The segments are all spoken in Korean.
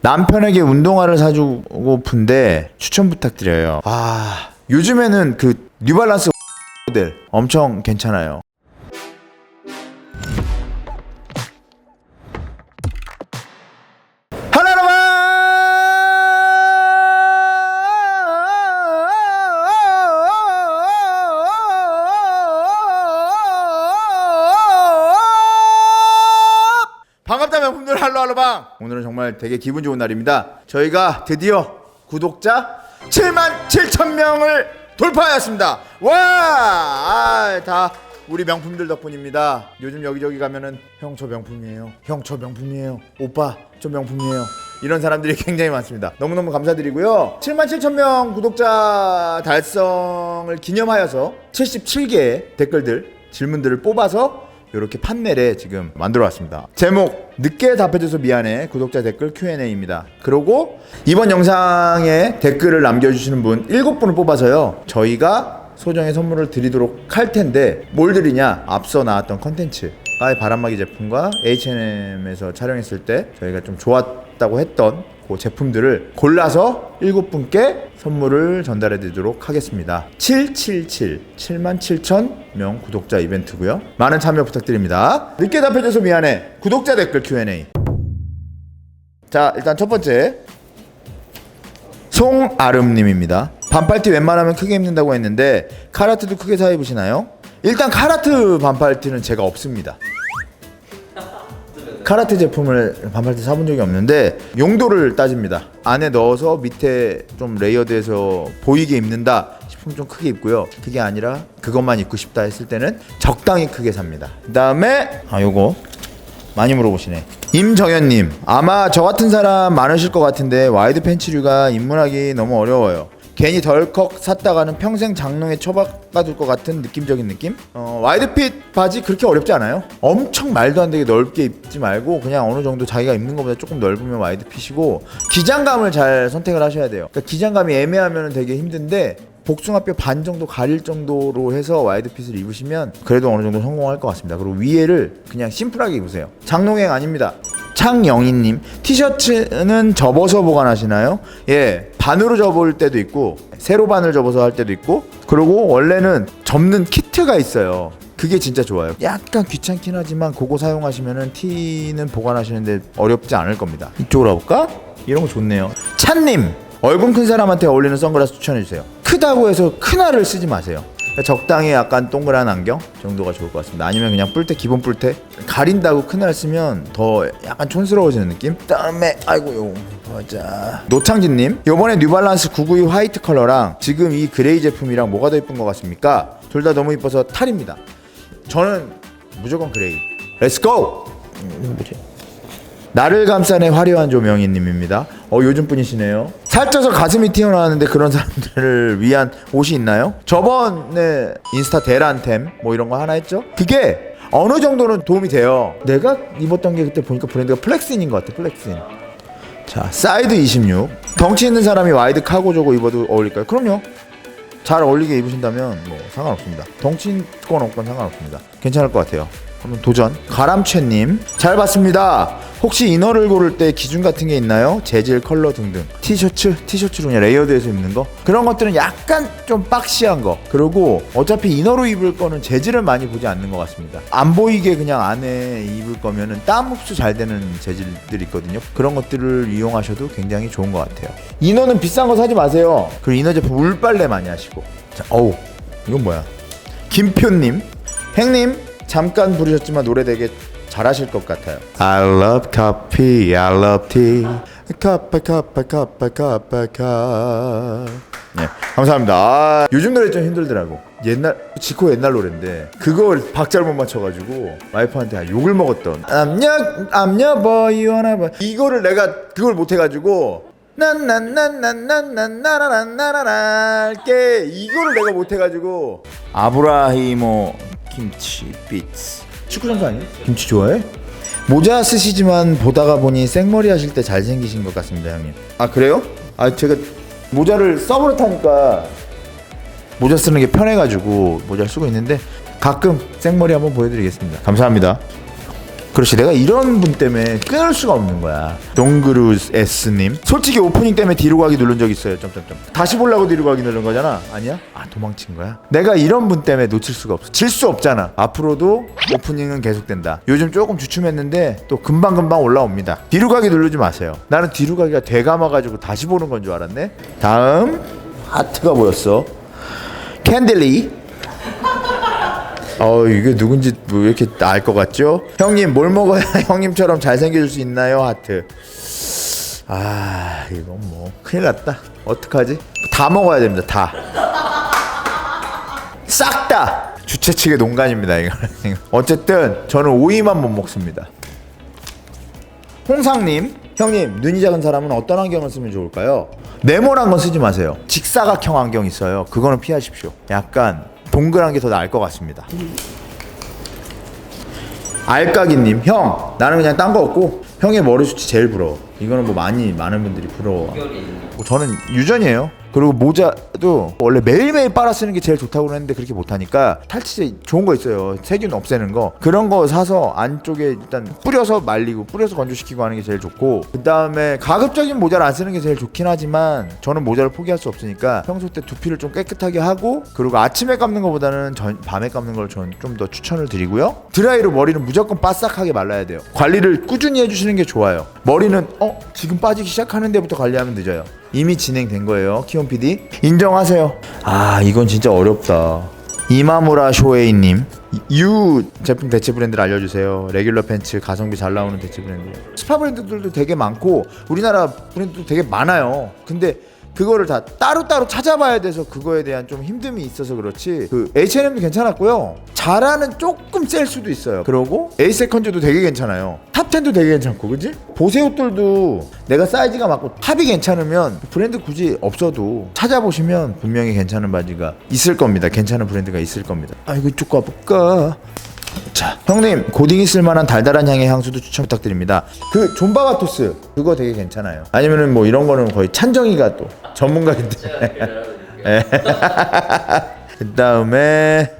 남편에게 운동화를 사주고픈데 추천 부탁드려요. 아 요즘에는 그 뉴발란스 모델 엄청 괜찮아요. 로 할로방 오늘은 정말 되게 기분 좋은 날입니다. 저희가 드디어 구독자 7만 7천 명을 돌파하였습니다. 와다 우리 명품들 덕분입니다. 요즘 여기저기 가면은 형 저 명품이에요. 형 저 명품이에요. 오빠 저 명품이에요. 이런 사람들이 굉장히 많습니다. 너무너무 감사드리고요. 7만 7천 명 구독자 달성을 기념하여서 77개의 댓글들 질문들을 뽑아서 이렇게 판넬에 지금 만들어 왔습니다. 제목 늦게 답해줘서 미안해 구독자 댓글 Q&A입니다. 그리고 이번 영상에 댓글을 남겨주시는 분 7분을 뽑아서요. 저희가 소정의 선물을 드리도록 할 텐데 뭘 드리냐? 앞서 나왔던 컨텐츠 까의 바람막이 제품과 H&M에서 촬영했을 때 저희가 좀 좋았다고 했던 그 제품들을 골라서 7분께 선물을 전달해 드리도록 하겠습니다. 777 7만 7천 명 구독자 이벤트고요. 많은 참여 부탁드립니다. 늦게 답해줘서 미안해. 구독자 댓글 Q&A. 자, 일단 첫 번째 송아름님입니다. 반팔티 웬만하면 크게 입는다고 했는데 카라트도 크게 사 입으시나요? 일단 카라트 반팔티는 제가 없습니다. 카라트 제품을 반팔티 사본 적이 없는데 용도를 따집니다. 안에 넣어서 밑에 좀 레이어드해서 보이게 입는다 싶으면 좀 크게 입고요. 그게 아니라 그것만 입고 싶다 했을 때는 적당히 크게 삽니다. 그다음에 아 요거 많이 물어보시네. 임정현님 아마 저 같은 사람 많으실 것 같은데 와이드 팬츠류가 입문하기 너무 어려워요. 괜히 덜컥 샀다가는 평생 장롱에 처박아둘 것 같은 느낌적인 느낌? 어, 와이드핏 바지 그렇게 어렵지 않아요. 엄청 말도 안 되게 넓게 입지 말고 그냥 어느 정도 자기가 입는 것보다 조금 넓으면 와이드핏이고 기장감을 잘 선택을 하셔야 돼요. 그러니까 기장감이 애매하면 되게 힘든데 복숭아뼈 반 정도 가릴 정도로 해서 와이드핏을 입으시면 그래도 어느 정도 성공할 것 같습니다. 그리고 위에를 그냥 심플하게 입으세요. 장롱행 아닙니다. 창영희님 티셔츠는 접어서 보관하시나요? 예 반으로 접을 때도 있고 세로 반을 접어서 할 때도 있고 그리고 원래는 접는 키트가 있어요. 그게 진짜 좋아요. 약간 귀찮긴 하지만 그거 사용하시면은 티는 보관하시는데 어렵지 않을 겁니다. 이쪽으로 가볼까? 이런 거 좋네요. 찬님 얼굴 큰 사람한테 어울리는 선글라스 추천해주세요. 크다고 해서 큰 알을 쓰지 마세요 적당히 약간 동그란 안경 정도가 좋을 것 같습니다. 아니면 그냥 뿔테 기본 뿔테 가린다고 큰 알 쓰면 더 약간 촌스러워지는 느낌. 그다음에 아이고 요 보자 노창진님 요번에 뉴발란스 992 화이트 컬러랑 지금 이 그레이 제품이랑 뭐가 더 예쁜 것 같습니까? 둘 다 너무 이뻐서 탈입니다. 저는 무조건 그레이. 렛츠고. 음, 뭐지? 나를 감싸네 화려한 조명희님입니다. 어 요즘 분이시네요. 살쪄서 가슴이 튀어나왔는데 그런 사람들을 위한 옷이 있나요? 저번에 인스타 대란템 뭐 이런 거 하나 했죠? 그게 어느 정도는 도움이 돼요. 내가 입었던 게 그때 보니까 브랜드가 플렉신인 것 같아. 플렉신. 자 사이드 26. 덩치 있는 사람이 와이드 카고 저거 입어도 어울릴까요? 그럼요. 잘 어울리게 입으신다면 뭐 상관없습니다. 덩치 있건 없건 상관없습니다. 괜찮을 것 같아요. 한번 도전. 가람채님 잘 봤습니다. 혹시 이너를 고를 때 기준 같은 게 있나요? 재질, 컬러 등등. 티셔츠, 티셔츠로 그냥 레이어드해서 입는 거 그런 것들은 약간 좀 박시한 거. 그리고 어차피 이너로 입을 거는 재질을 많이 보지 않는 것 같습니다. 안 보이게 그냥 안에 입을 거면은 땀 흡수 잘 되는 재질들이 있거든요. 그런 것들을 이용하셔도 굉장히 좋은 것 같아요. 이너는 비싼 거 사지 마세요. 그리고 이너 제품 울빨래 많이 하시고. 자, 어우 이건 뭐야? 김표님, 행님 잠깐 부르셨지만 노래 되게 잘하실 것 같아요. I love coffee, I love tea. 커피, 커피, 커피, 커피, 커피. 네, 감사합니다. 아, 요즘 노래 좀 힘들더라고. 옛날 지코 옛날 노래인데 그걸 박자를 못 맞춰가지고 와이프한테 욕을 먹었던. 암녀 암녀 you wanna boy. 이거를 내가 그걸 못해가지고 난난난난난난나라란나라랄게 이거를 내가 못해가지고 아브라히모 김치 비츠 축구 선수 아니에요? 김치 좋아해? 모자 쓰시지만 보다가 보니 생머리 하실 때 잘생기신 것 같습니다 형님 아 그래요? 아 제가 모자를 써버릇하니까 모자 쓰는 게 편해가지고 모자를 쓰고 있는데 가끔 생머리 한번 보여드리겠습니다 감사합니다 그렇지. 내가 이런 분 때문에 끊을 수가 없는 거야. 동그루 S님. 솔직히 오프닝 때문에 뒤로 가기 누른 적 있어요. 점점점. 다시 보려고 뒤로 가기 누른 거잖아. 아니야? 아 도망친 거야? 내가 이런 분 때문에 놓칠 수가 없어. 질 수 없잖아. 앞으로도 오프닝은 계속된다. 요즘 조금 주춤했는데 또 금방금방 올라옵니다. 뒤로 가기 누르지 마세요. 나는 뒤로 가기가 되감아가지고 다시 보는 건 줄 알았네. 다음. 하트가 보였어. 캔들리 어 이게 누군지 뭐 이렇게 알 것 같죠? 형님 뭘 먹어야 형님처럼 잘생겨질 수 있나요? 하트. 아 이건 뭐 큰일 났다. 어떡하지? 다 먹어야 됩니다 다. 싹 다! 주최 측의 농간입니다 이거. 어쨌든 저는 오이만 못 먹습니다. 홍상님 형님 눈이 작은 사람은 어떤 안경을 쓰면 좋을까요? 네모난 건 쓰지 마세요. 직사각형 안경 있어요. 그거는 피하십시오. 약간 동그란 게 더 나을 것 같습니다. 알까기님 형 나는 그냥 딴 거 없고 형의 머리 숱이 제일 부러워. 이거는 뭐 많이 많은 분들이 부러워. 뭐 저는 유전이에요 그리고 모자도 원래 매일매일 빨아 쓰는 게 제일 좋다고 그랬는데 그렇게 못하니까 탈취제 좋은 거 있어요. 세균 없애는 거. 그런 거 사서 안쪽에 일단 뿌려서 말리고 뿌려서 건조시키고 하는 게 제일 좋고 그 다음에 가급적인 모자를 안 쓰는 게 제일 좋긴 하지만 저는 모자를 포기할 수 없으니까 평소 때 두피를 좀 깨끗하게 하고 그리고 아침에 감는 것보다는 전, 밤에 감는 걸 저는 좀 더 추천을 드리고요. 드라이로 머리는 무조건 바싹하게 말라야 돼요. 관리를 꾸준히 해주시는 게 좋아요. 머리는 어 지금 빠지기 시작하는 데부터 관리하면 늦어요 이미 진행된 거예요. 키온 PD 인정하세요. 아 이건 진짜 어렵다. 이마무라 쇼에이님 유 제품 대체 브랜드를 알려주세요. 레귤러 팬츠 가성비 잘 나오는 대체 브랜드. 스파 브랜드들도 되게 많고 우리나라 브랜드도 되게 많아요. 근데 그거를 다 따로따로 찾아봐야 돼서 그거에 대한 좀 힘듦이 있어서 그렇지. 그 H&M도 괜찮았고요. 잘하는 조금 셀 수도 있어요. 그러고 에이세컨즈도 되게 괜찮아요. 탑10도 되게 괜찮고 그지? 보세 옷들도 내가 사이즈가 맞고 합이 괜찮으면 브랜드 굳이 없어도 찾아보시면 분명히 괜찮은 바지가 있을 겁니다. 괜찮은 브랜드가 있을 겁니다. 아 이거 이쪽 가볼까 자, 형님 고딩이 쓸만한 달달한 향의 향수도 추천 부탁드립니다. 그 존바가토스 그거 되게 괜찮아요. 아니면은 뭐 이런 거는 거의 찬정이가 또 전문가기 때문에. 그 다음에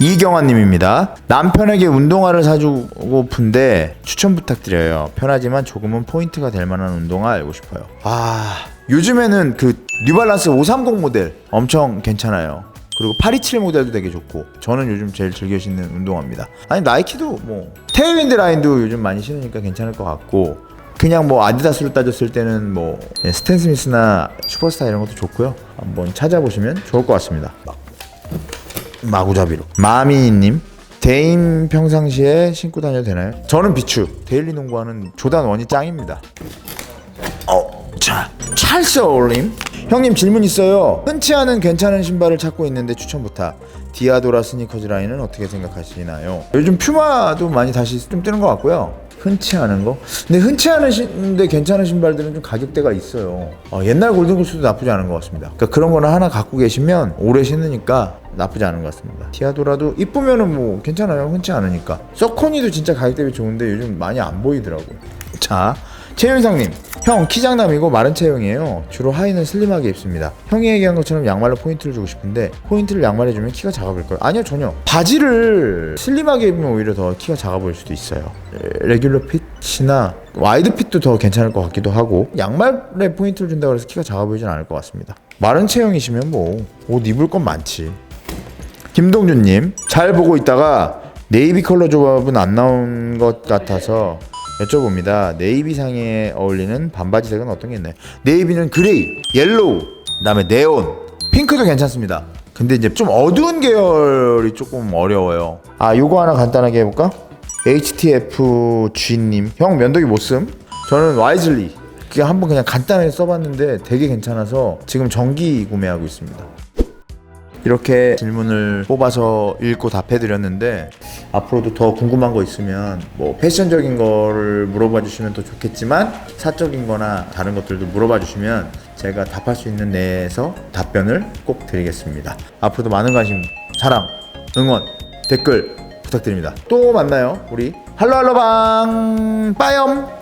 이경환님입니다. 남편에게 운동화를 사주고픈데 추천 부탁드려요. 편하지만 조금은 포인트가 될 만한 운동화 알고 싶어요. 아 요즘에는 그 뉴발란스 530 모델 엄청 괜찮아요. 그리고 827 모델도 되게 좋고 저는 요즘 제일 즐겨 신는 운동화입니다. 아니 나이키도 뭐 테일윈드 라인도 요즘 많이 신으니까 괜찮을 것 같고 그냥 뭐 아디다스로 따졌을 때는 뭐 예, 스탠 스미스나 슈퍼스타 이런 것도 좋고요. 한번 찾아보시면 좋을 것 같습니다. 마구잡이로 마미님 대인 평상시에 신고 다녀도 되나요? 저는 비추 데일리 농구화는 조단 원이 짱입니다. 어, 자, 찰스 어울림. 형님 질문 있어요. 흔치 않은 괜찮은 신발을 찾고 있는데 추천 부탁. 디아도라 스니커즈 라인은 어떻게 생각하시나요? 요즘 퓨마도 많이 다시 좀 뜨는 것 같고요. 흔치 않은 거? 근데 흔치 않은데 괜찮은 신발들은 좀 가격대가 있어요. 어, 옛날 골든구스도 나쁘지 않은 것 같습니다. 그러니까 그런 거는 하나 갖고 계시면 오래 신으니까 나쁘지 않은 것 같습니다. 디아도라도 이쁘면은 뭐 괜찮아요. 흔치 않으니까. 서코니도 진짜 가격 대비 좋은데 요즘 많이 안 보이더라고요. 자, 최윤상님. 형 키장남이고 마른 체형이에요. 주로 하의는 슬림하게 입습니다. 형이 얘기한 것처럼 양말로 포인트를 주고 싶은데 포인트를 양말에 주면 키가 작아 보일 거예요. 아니요 전혀. 바지를 슬림하게 입으면 오히려 더 키가 작아 보일 수도 있어요. 레- 레귤러 핏이나 와이드 핏도 더 괜찮을 것 같기도 하고 양말에 포인트를 준다고 해서 키가 작아 보이진 않을 것 같습니다. 마른 체형이시면 뭐 옷 입을 건 많지. 김동준님 잘 보고 있다가 네이비 컬러 조합은 안 나온 것 같아서 여쭤봅니다. 네이비상에 어울리는 반바지 색은 어떤 게 있나요? 네이비는 그레이, 옐로우, 그다음에 네온, 핑크도 괜찮습니다. 근데 이제 좀 어두운 계열이 조금 어려워요. 아 요거 하나 간단하게 해볼까? HTFG님 형 면도기 못 씀? 저는 와이즐리 그게 한번 그냥 간단하게 써봤는데 되게 괜찮아서 지금 정기 구매하고 있습니다. 이렇게 질문을 뽑아서 읽고 답해드렸는데 앞으로도 더 궁금한 거 있으면 뭐 패션적인 거를 물어봐 주시면 더 좋겠지만 사적인 거나 다른 것들도 물어봐 주시면 제가 답할 수 있는 내에서 답변을 꼭 드리겠습니다. 앞으로도 많은 관심, 사랑, 응원, 댓글 부탁드립니다. 또 만나요. 우리 할로할로방 빠염